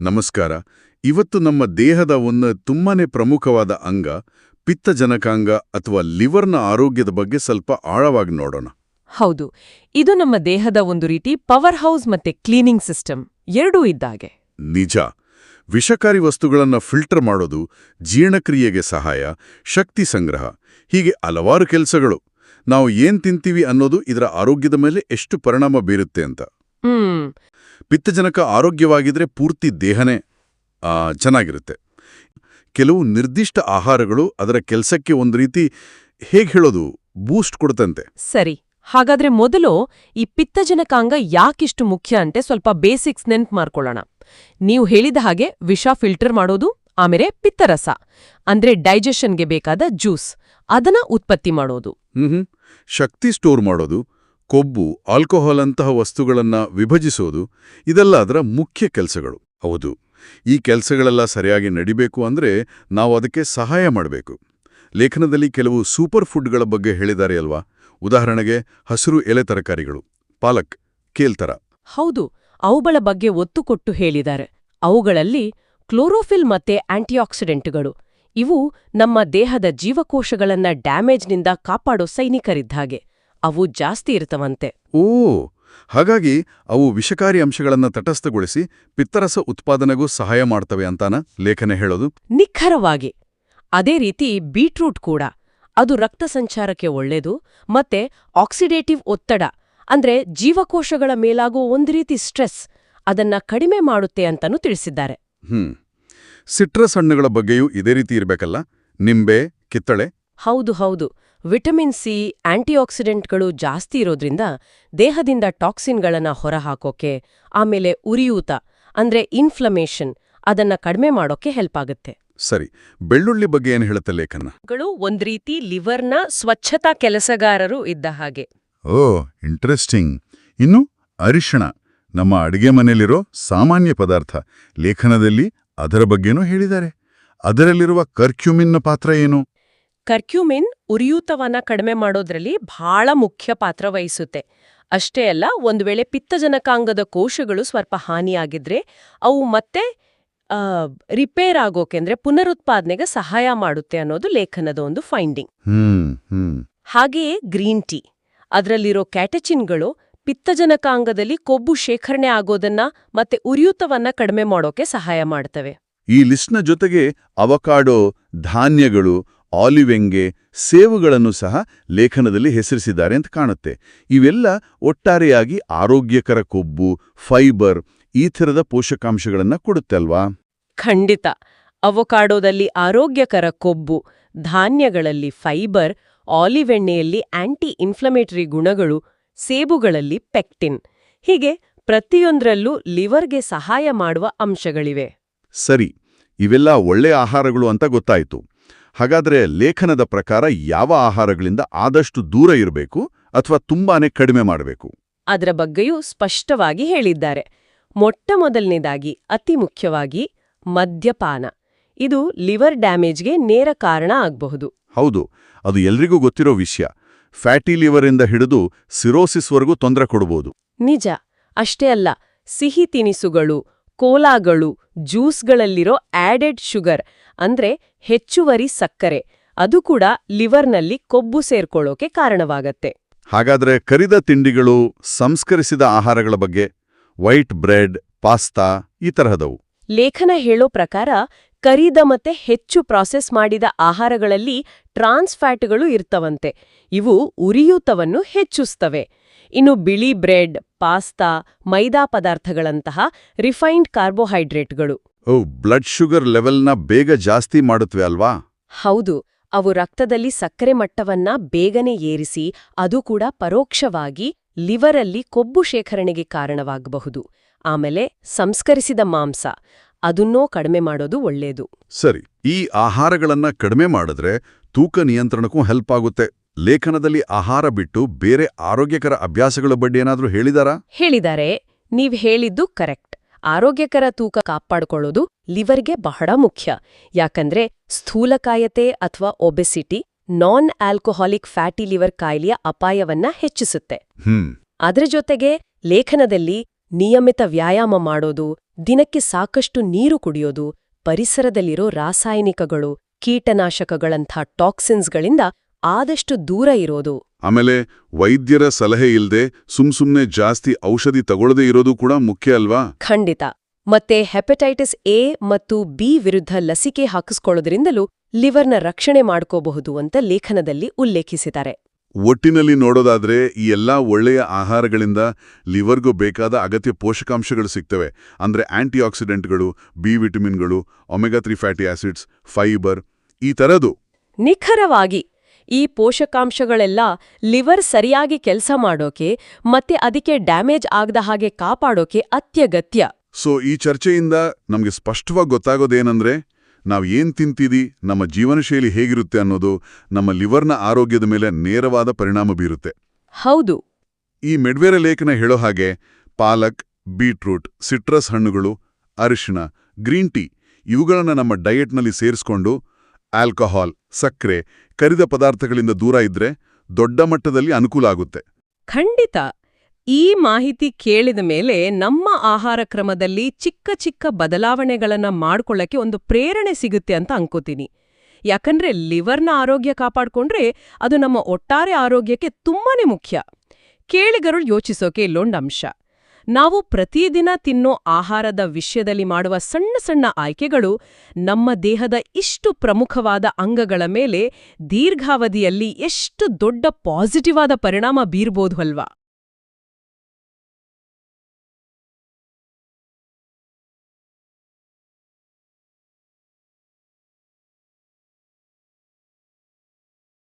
ನಮಸ್ಕಾರ. ಇವತ್ತು ನಮ್ಮ ದೇಹದ ಒಂದು ತುಂಬಾನೇ ಪ್ರಮುಖವಾದ ಅಂಗ ಪಿತ್ತಜನಕಾಂಗ ಅಥವಾ ಲಿವರ್ನ ಆರೋಗ್ಯದ ಬಗ್ಗೆ ಸ್ವಲ್ಪ ಆಳವಾಗಿ ನೋಡೋಣ. ಹೌದು. ಇದು ನಮ್ಮ ದೇಹದ ಒಂದು ರೀತಿ ಪವರ್ ಹೌಸ್ ಮತ್ತೆ ಕ್ಲೀನಿಂಗ್ ಸಿಸ್ಟಮ್ ಎರಡೂ ಇದ್ದಾಗೆ ನಿಜ. ವಿಷಕಾರಿ ವಸ್ತುಗಳನ್ನು ಫಿಲ್ಟರ್ ಮಾಡೋದು ಜೀರ್ಣಕ್ರಿಯೆಗೆ ಸಹಾಯ ಶಕ್ತಿ ಸಂಗ್ರಹ ಹೀಗೆ ಹಲವಾರು ಕೆಲಸಗಳು. ನಾವು ಏನ್ ತಿಂತೀವಿ ಅನ್ನೋದು ಇದರ ಆರೋಗ್ಯದ ಮೇಲೆ ಎಷ್ಟು ಪರಿಣಾಮ ಬೀರುತ್ತೆ ಅಂತ. ಹ್ಮ್. ಪಿತ್ತಜನಕ ಆರೋಗ್ಯವಾಗಿದ್ರೆ ಪೂರ್ತಿ ದೇಹನೇ ಆ, ಚೆನ್ನಾಗಿರುತ್ತೆ. ಕೆಲವು ನಿರ್ದಿಷ್ಟ ಆಹಾರಗಳು ಅದರ ಕೆಲಸಕ್ಕೆ ಒಂದು ರೀತಿ ಹೇಗೆ ಹೇಳೋದು ಬೂಸ್ಟ್ ಕೊಡುತ್ತಂತೆ ಸರಿ ಹಾಗಾದ್ರೆ ಮೊದಲು ಈ ಪಿತ್ತಜನಕಾಂಗ ಯಾಕಿಷ್ಟು ಮುಖ್ಯ ಅಂತೆ ಸ್ವಲ್ಪ ಬೇಸಿಕ್ಸ್ ನೆನ್ಪ್ ಮಾಡ್ಕೊಳ್ಳೋಣ. ನೀವು ಹೇಳಿದ ಹಾಗೆ ವಿಷ ಫಿಲ್ಟರ್ ಮಾಡೋದು ಆಮೇಲೆ ಪಿತ್ತರಸ ಅಂದ್ರೆ ಡೈಜೆಷನ್ಗೆ ಬೇಕಾದ ಜ್ಯೂಸ್ ಅದನ್ನ ಉತ್ಪತ್ತಿ ಮಾಡೋದು. ಶಕ್ತಿ ಸ್ಟೋರ್ ಮಾಡೋದು ಕೊಬ್ಬು, ಆಲ್ಕೋಹಾಲ್ ಅಂತಹ ವಸ್ತುಗಳನ್ನ ವಿಭಜಿಸೋದು ಇದೆಲ್ಲ ಅದರ ಮುಖ್ಯ ಕೆಲಸಗಳು. ಹೌದು. ಈ ಕೆಲಸಗಳೆಲ್ಲ ಸರಿಯಾಗಿ ನಡಿಬೇಕು ಅಂದ್ರೆ ನಾವು ಅದಕ್ಕೆ ಸಹಾಯ ಮಾಡಬೇಕು. ಲೇಖನದಲ್ಲಿ ಕೆಲವು ಸೂಪರ್ ಫುಡ್ಗಳ ಬಗ್ಗೆ ಹೇಳಿದ್ದಾರೆ ಅಲ್ವಾ? ಉದಾಹರಣೆಗೆ ಹಸಿರು ಎಲೆ ತರಕಾರಿಗಳು. ಪಾಲಕ್ ಕೇಲ್ತರ ಹೌದು. ಅವುಗಳ ಬಗ್ಗೆ ಒತ್ತು ಕೊಟ್ಟು ಹೇಳಿದ್ದಾರೆ. ಅವುಗಳಲ್ಲಿ ಕ್ಲೋರೋಫಿಲ್ ಮತ್ತೆ ಆಂಟಿಆಕ್ಸಿಡೆಂಟ್ಗಳು. ಇವು ನಮ್ಮ ದೇಹದ ಜೀವಕೋಶಗಳನ್ನ ಡ್ಯಾಮೇಜ್ನಿಂದ ಕಾಪಾಡೋ ಸೈನಿಕರಿದ್ದಾಗೆ. ಅವು ಜಾಸ್ತಿ ಇರ್ತವಂತೆ ಓ ಹಾಗಾಗಿ ಅವು ವಿಷಕಾರಿ ಅಂಶಗಳನ್ನು ತಟಸ್ಥಗೊಳಿಸಿ ಪಿತ್ತರಸ ಉತ್ಪಾದನೆಗೂ ಸಹಾಯ ಮಾಡ್ತವೆ ಅಂತಾನ ಲೇಖನ ಹೇಳೋದು? ನಿಖರವಾಗಿ. ಅದೇ ರೀತಿ ಬೀಟ್ರೂಟ್ ಕೂಡ. ಅದು ರಕ್ತ ಸಂಚಾರಕ್ಕೆ ಒಳ್ಳೆಯದು ಮತ್ತೆ ಆಕ್ಸಿಡೇಟಿವ್ ಒತ್ತಡ ಅಂದ್ರೆ ಜೀವಕೋಶಗಳ ಮೇಲಾಗುವ ಒಂದು ರೀತಿ ಸ್ಟ್ರೆಸ್ ಅದನ್ನ ಕಡಿಮೆ ಮಾಡುತ್ತೆ ಅಂತನೂ ತಿಳಿಸಿದ್ದಾರೆ. ಹ್ಮ್. ಸಿಟ್ರಸ್ ಹಣ್ಣುಗಳ ಬಗ್ಗೆಯೂ ಇದೇ ರೀತಿ ಇರಬೇಕಲ್ಲ? ನಿಂಬೆ ಕಿತ್ತಳೆ? ಹೌದು ಹೌದು. ವಿಟಮಿನ್ ಸಿ ಆಂಟಿಆಕ್ಸಿಡೆಂಟ್ಗಳು ಜಾಸ್ತಿ ಇರೋದ್ರಿಂದ ದೇಹದಿಂದ ಟಾಕ್ಸಿನ್ಗಳನ್ನು ಹೊರಹಾಕೋಕೆ ಆಮೇಲೆ ಉರಿಯೂತ ಅಂದ್ರೆ ಇನ್ಫ್ಲಮೇಷನ್ ಅದನ್ನ ಕಡಿಮೆ ಮಾಡೋಕೆ ಹೆಲ್ಪ್ ಆಗುತ್ತೆ. ಸರಿ ಬೆಳ್ಳುಳ್ಳಿ ಬಗ್ಗೆ ಏನು ಹೇಳುತ್ತೆ ಲೇಖನ? ಗಳು ಒಂದ್ ರೀತಿ ಲಿವರ್ನ ಸ್ವಚ್ಛತಾ ಕೆಲಸಗಾರರು ಇದ್ದ ಹಾಗೆ. ಓ ಇಂಟ್ರೆಸ್ಟಿಂಗ್. ಇನ್ನು ಅರಿಶಿಣ ನಮ್ಮ ಅಡಿಗೆ ಮನೆಯಲ್ಲಿರೋ ಸಾಮಾನ್ಯ ಪದಾರ್ಥ ಲೇಖನದಲ್ಲಿ ಅದರ ಬಗ್ಗೆನೂ ಹೇಳಿದ್ದಾರೆ. ಅದರಲ್ಲಿರುವ ಕರ್ಕ್ಯೂಮಿನ್ನ ಪಾತ್ರ ಏನು? ಕರ್ಕ್ಯೂಮಿನ್ ಉರಿಯೂತವನ್ನ ಕಡಿಮೆ ಮಾಡೋದ್ರಲ್ಲಿ ಬಹಳ ಮುಖ್ಯ ಪಾತ್ರ ವಹಿಸುತ್ತೆ. ಅಷ್ಟೇ ಅಲ್ಲ ಒಂದು ವೇಳೆ ಪಿತ್ತಜನಕಾಂಗದ ಕೋಶಗಳು ಸ್ವಲ್ಪ ಹಾನಿಯಾಗಿದ್ರೆ ಅವು ಮತ್ತೆ ರಿಪೇರ್ ಆಗೋಕೆ ಅಂದ್ರೆ ಪುನರುತ್ಪಾದನೆಗೆ ಸಹಾಯ ಮಾಡುತ್ತೆ ಅನ್ನೋದು ಲೇಖನದ ಒಂದು ಫೈಂಡಿಂಗ್. ಹಾಗೆಯೇ ಗ್ರೀನ್ ಟೀ. ಅದರಲ್ಲಿರೋ ಕ್ಯಾಟಚಿನ್ಗಳು ಪಿತ್ತಜನಕಾಂಗದಲ್ಲಿ ಕೊಬ್ಬು ಶೇಖರಣೆ ಆಗೋದನ್ನ ಮತ್ತೆ ಉರಿಯೂತವನ್ನ ಕಡಿಮೆ ಮಾಡೋಕೆ ಸಹಾಯ ಮಾಡ್ತವೆ. ಈ ಲಿಸ್ಟ್ನ ಜೊತೆಗೆ ಅವಕಾಡೋ ಧಾನ್ಯಗಳು ಆಲಿವೆಂಗೆ ಸೇವುಗಳನ್ನು ಸಹ ಲೇಖನದಲ್ಲಿ ಹೆಸರಿಸಿದ್ದಾರೆ ಅಂತ ಕಾಣುತ್ತೆ. ಇವೆಲ್ಲ ಒಟ್ಟಾರೆಯಾಗಿ ಆರೋಗ್ಯಕರ ಕೊಬ್ಬು ಫೈಬರ್ ಈ ಥರದ ಪೋಷಕಾಂಶಗಳನ್ನು ಕೊಡುತ್ತೆ ಅಲ್ವಾ? ಖಂಡಿತ. ಅವಕಾಡೋದಲ್ಲಿ ಆರೋಗ್ಯಕರ ಕೊಬ್ಬು ಧಾನ್ಯಗಳಲ್ಲಿ ಫೈಬರ್ ಆಲಿವ್ ಎಣ್ಣೆಯಲ್ಲಿ ಆಂಟಿ ಇನ್ಫ್ಲಮೇಟರಿ ಗುಣಗಳು ಸೇಬುಗಳಲ್ಲಿ ಪೆಕ್ಟಿನ್. ಹೀಗೆ ಪ್ರತಿಯೊಂದರಲ್ಲೂ ಲಿವರ್ಗೆ ಸಹಾಯ ಮಾಡುವ ಅಂಶಗಳಿವೆ. ಸರಿ ಇವೆಲ್ಲ ಒಳ್ಳೆಯ ಆಹಾರಗಳು ಅಂತ ಗೊತ್ತಾಯ್ತು. ಹಾಗಾದ್ರೆ ಲೇಖನದ ಪ್ರಕಾರ ಯಾವ ಆಹಾರಗಳಿಂದ ಆದಷ್ಟು ದೂರ ಇರಬೇಕು ಅಥವಾ ತುಂಬಾನೇ ಕಡಿಮೆ ಮಾಡಬೇಕು? ಅದರ ಬಗ್ಗೆಯೂ ಸ್ಪಷ್ಟವಾಗಿ ಹೇಳಿದ್ದಾರೆ. ಮೊಟ್ಟ ಮೊದಲನೇದಾಗಿ ಅತಿ ಮುಖ್ಯವಾಗಿ ಮದ್ಯಪಾನ. ಇದು ಲಿವರ್ ಡ್ಯಾಮೇಜ್ಗೆ ನೇರ ಕಾರಣ ಆಗಬಹುದು. ಹೌದು ಅದು ಎಲ್ರಿಗೂ ಗೊತ್ತಿರೋ ವಿಷಯ. ಫ್ಯಾಟಿ ಲಿವರಿಂದ ಹಿಡಿದು ಸಿರೋಸಿಸ್ವರೆಗೂ ತೊಂದರೆ ಕೊಡಬಹುದು ನಿಜ ಅಷ್ಟೇ ಅಲ್ಲ ಸಿಹಿ ತಿನಿಸುಗಳು ಕೋಲಾಗಳು ಜ್ಯೂಸ್ಗಳಲ್ಲಿರೋ ಆಡೆಡ್ ಶುಗರ್ ಅಂದ್ರೆ ಹೆಚ್ಚುವರಿ ಸಕ್ಕರೆ. ಅದು ಕೂಡ ಲಿವರ್ನಲ್ಲಿ ಕೊಬ್ಬು ಸೇರ್ಕೊಳ್ಳೋಕೆ ಕಾರಣವಾಗತ್ತೆ. ಹಾಗಾದ್ರೆ ಕರಿದ ತಿಂಡಿಗಳು ಸಂಸ್ಕರಿಸಿದ ಆಹಾರಗಳ ಬಗ್ಗೆ ವೈಟ್ ಬ್ರೆಡ್ ಪಾಸ್ತಾ ಈ ತರಹದವು. ಲೇಖನ ಹೇಳೋ ಪ್ರಕಾರ ಕರಿದ ಮತ್ತೆ ಹೆಚ್ಚು ಪ್ರಾಸೆಸ್ ಮಾಡಿದ ಆಹಾರಗಳಲ್ಲಿ ಟ್ರಾನ್ಸ್ ಫ್ಯಾಟ್ಗಳು ಇರ್ತವಂತೆ. ಇವು ಉರಿಯೂತವನ್ನು ಹೆಚ್ಚಿಸ್ತವೆ. ಇನ್ನು ಬಿಳಿ ಬ್ರೆಡ್ ಪಾಸ್ತಾ ಮೈದಾ ಪದಾರ್ಥಗಳಂತಹ ರಿಫೈನ್ಡ್ ಕಾರ್ಬೋಹೈಡ್ರೇಟ್ಗಳು. ಓ ಬ್ಲಡ್ ಶುಗರ್ ಲೆವೆಲ್ನ ಬೇಗ ಜಾಸ್ತಿ ಮಾಡುತ್ತವೆ ಅಲ್ವಾ? ಹೌದು ಅವು ರಕ್ತದಲ್ಲಿ ಸಕ್ಕರೆ ಮಟ್ಟವನ್ನ ಬೇಗನೆ ಏರಿಸಿ ಅದು ಕೂಡ ಪರೋಕ್ಷವಾಗಿ ಲಿವರಲ್ಲಿ ಕೊಬ್ಬು ಶೇಖರಣೆಗೆ ಕಾರಣವಾಗಬಹುದು. ಆಮೇಲೆ ಸಂಸ್ಕರಿಸಿದ ಮಾಂಸ ಅದನ್ನೋ ಕಡಿಮೆ ಮಾಡೋದು ಒಳ್ಳೆಯದು ಸರಿ ಈ ಆಹಾರಗಳನ್ನ ಕಡಿಮೆ ಮಾಡಿದ್ರೆ ತೂಕ ನಿಯಂತ್ರಣಕ್ಕೂ ಹೆಲ್ಪ್ ಆಗುತ್ತೆ. ಲೇಖನದಲ್ಲಿ ಆಹಾರ ಬಿಟ್ಟು ಬೇರೆ ಆರೋಗ್ಯಕರ ಅಭ್ಯಾಸಗಳ ಬಗ್ಗೆ ಏನಾದರೂ ಹೇಳಿದಾರಾ? ಹೇಳಿದಾರೆ. ನೀವ್ ಹೇಳಿದ್ದು ಕರೆಕ್ಟ್. ಆರೋಗ್ಯಕರ ತೂಕ ಕಾಪಾಡ್ಕೊಳ್ಳೋದು ಲಿವರ್ಗೆ ಬಹಳ ಮುಖ್ಯ. ಯಾಕಂದ್ರೆ ಸ್ಥೂಲಕಾಯತೆ ಅಥವಾ obesity non alcoholic fatty liver ಕಾಯಿಲೆಯ ಅಪಾಯವನ್ನ ಹೆಚ್ಚಿಸುತ್ತೆ. ಹ್ಮ್. ಅದರ ಜೊತೆಗೆ ಲೇಖನದಲ್ಲಿ ನಿಯಮಿತ ವ್ಯಾಯಾಮ ಮಾಡೋದು ದಿನಕ್ಕೆ ಸಾಕಷ್ಟು ನೀರು ಕುಡಿಯೋದು ಪರಿಸರದಲ್ಲಿರೋ ರಾಸಾಯನಿಕಗಳು ಕೀಟನಾಶಕಗಳಂಥ ಟಾಕ್ಸಿನ್ಸ್ಗಳಿಂದ ಆದಷ್ಟು ದೂರ ಇರೋದು. ಆಮೇಲೆ ವೈದ್ಯರ ಸಲಹೆ ಇಲ್ದೆ ಸುಮ್ಸುಮ್ನೆ ಜಾಸ್ತಿ ಔಷಧಿ ತಗೊಳ್ಳದೇ ಇರೋದು ಕೂಡ ಮುಖ್ಯ ಅಲ್ವಾ? ಖಂಡಿತ. ಮತ್ತೆ ಹೆಪಟೈಟಿಸ್ ಎ ಮತ್ತು ಬಿ ವಿರುದ್ಧ ಲಸಿಕೆ ಹಾಕಿಸ್ಕೊಳ್ಳೋದ್ರಿಂದಲೂ ಲಿವರ್ನ ರಕ್ಷಣೆ ಮಾಡ್ಕೋಬಹುದು ಅಂತ ಲೇಖನದಲ್ಲಿ ಉಲ್ಲೇಖಿಸಿದ್ದಾರೆ. ಒಟ್ಟಿನಲ್ಲಿ ನೋಡೋದಾದ್ರೆ ಈ ಎಲ್ಲಾ ಒಳ್ಳೆಯ ಆಹಾರಗಳಿಂದ ಲಿವರ್ಗೂ ಬೇಕಾದ ಅಗತ್ಯ ಪೋಷಕಾಂಶಗಳು ಸಿಗ್ತವೆ. ಅಂದ್ರೆ ಆಂಟಿಆಕ್ಸಿಡೆಂಟ್ಗಳು ಬಿ ವಿಟಮಿನ್ಗಳು omega three fatty acids fibre ಈ ಥರದ್ದು ನಿಖರವಾಗಿ ಈ ಪೋಷಕಾಂಶಗಳೆಲ್ಲ ಲಿವರ್ ಸರಿಯಾಗಿ ಕೆಲಸ ಮಾಡೋಕೆ ಮತ್ತೆ ಅದಕ್ಕೆ ಡ್ಯಾಮೇಜ್ ಆಗದ ಹಾಗೆ ಕಾಪಾಡೋಕೆ ಅತ್ಯಗತ್ಯ. ಸೊ ಈ ಚರ್ಚೆಯಿಂದ ನಮಗೆ ಸ್ಪಷ್ಟವಾಗಿ ಗೊತ್ತಾಗೋದೇನಂದ್ರೆ ನಾವು ಏನ್ ತಿಂತೀವಿ ನಮ್ಮ ಜೀವನಶೈಲಿ ಹೇಗಿರುತ್ತೆ ಅನ್ನೋದು ನಮ್ಮ ಲಿವರ್ನ ಆರೋಗ್ಯದ ಮೇಲೆ ನೇರವಾದ ಪರಿಣಾಮ ಬೀರುತ್ತೆ. ಹೌದು. ಈ ಮೆಡ್ವೇರ ಲೇಖನ ಹೇಳೋ ಹಾಗೆ ಪಾಲಕ್ ಬೀಟ್ರೂಟ್ ಸಿಟ್ರಸ್ ಹಣ್ಣುಗಳು ಅರಿಶಿಣ ಗ್ರೀನ್ ಟೀ ಇವುಗಳನ್ನು ನಮ್ಮ ಡಯೆಟ್ನಲ್ಲಿ ಸೇರಿಸ್ಕೊಂಡು ಆಲ್ಕೋಹಾಲ್, ಸಕ್ಕರೆ ಕರಿದ ಪದಾರ್ಥಗಳಿಂದ ದೂರ ಇದ್ರೆ ದೊಡ್ಡ ಮಟ್ಟದಲ್ಲಿ ಅನುಕೂಲ ಆಗುತ್ತೆ. ಖಂಡಿತ. ಈ ಮಾಹಿತಿ ಕೇಳಿದ ಮೇಲೆ ನಮ್ಮ ಆಹಾರ ಕ್ರಮದಲ್ಲಿ ಚಿಕ್ಕ ಚಿಕ್ಕ ಬದಲಾವಣೆಗಳನ್ನು ಮಾಡ್ಕೊಳ್ಳಕ್ಕೆ ಒಂದು ಪ್ರೇರಣೆ ಸಿಗುತ್ತೆ ಅಂತ ಅನ್ಕೋತೀನಿ. ಯಾಕಂದ್ರೆ ಲಿವರ್ನ ಆರೋಗ್ಯ ಕಾಪಾಡ್ಕೊಂಡ್ರೆ ಅದು ನಮ್ಮ ಒಟ್ಟಾರೆ ಆರೋಗ್ಯಕ್ಕೆ ತುಂಬಾನೇ ಮುಖ್ಯ. ಕೇಳಿಗರು ಯೋಚಿಸೋಕೆ ಇಲ್ಲೊಂದು ಅಂಶ. ನಾವು ಪ್ರತಿದಿನ ತಿನ್ನೋ ಆಹಾರದ ವಿಷಯದಲ್ಲಿ ಮಾಡುವ ಸಣ್ಣ ಸಣ್ಣ ಆಯ್ಕೆಗಳು ನಮ್ಮ ದೇಹದ ಇಷ್ಟು ಪ್ರಮುಖವಾದ ಅಂಗಗಳ ಮೇಲೆ ದೀರ್ಘಾವಧಿಯಲ್ಲಿ ಎಷ್ಟು ದೊಡ್ಡ ಪಾಸಿಟಿವ್ ಆದ ಪರಿಣಾಮ ಬೀರ್ಬೋದು ಅಲ್ವಾ?